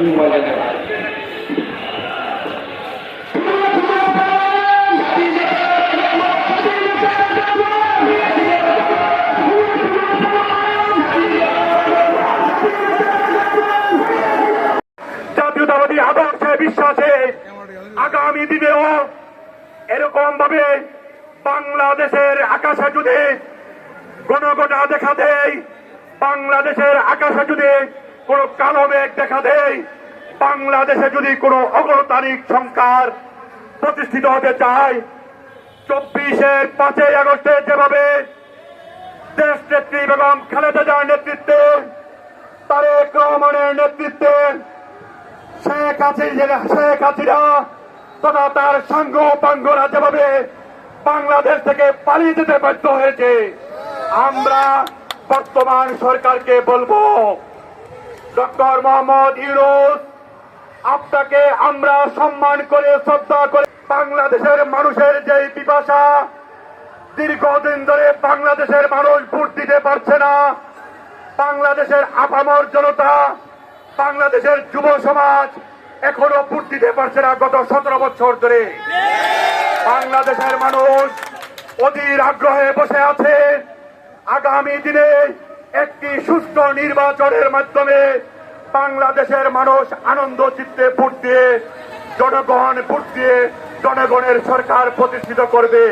মাটি ময়দানে জাতীয়তাবাদী আদর্শে বিশ্বাসে আগামী দিনেও এরকম ভাবে বাংলাদেশের আকাশে যদি গণগোটা দেখা দেয় বাংলাদেশের আকাশে যদি কোনো কালো মেঘ দেখা দেয় বাংলাদেশে যদি কোনো অগণতান্ত্রিক সংস্কার প্রতিষ্ঠিত হতে চায়, চব্বিশের পাঁচই আগস্টে যেভাবে দেশ নেত্রী বেগম খালেদা জিয়ার নেতৃত্বে, তারেক রহমানের নেতৃত্বে শেখ হাসিনা শেখ হাসিনা তথা তার সাঙ্গ পাঙ্গরা যেভাবে বাংলাদেশ থেকে পালিয়ে যেতে বাধ্য হয়েছে, আমরা বর্তমান সরকারকে বলব ডক্টর মোহাম্মদ ইউনুস, আপনাকে আমরা সম্মান করে, শ্রদ্ধা করে, বাংলাদেশের মানুষের যে পিপাসা, দীর্ঘদিন ধরে বাংলাদেশের মানুষ ভোট দিতে পারছে না। বাংলাদেশের আপামর জনতা, বাংলাদেশের যুব সমাজ এখনও ভোট দিতে পারছে না গত সতেরো বছর ধরে। বাংলাদেশের মানুষ অধীর আগ্রহে বসে আছে। আগামী দিনে একটি সুস্থ নির্বাচনের মাধ্যমে বাংলাদেশের মানুষ আনন্দ, চিত্তে ভোট দিয়ে, জনগণ ভোট দিয়ে জনগণের সরকার প্রতিষ্ঠিত করবে।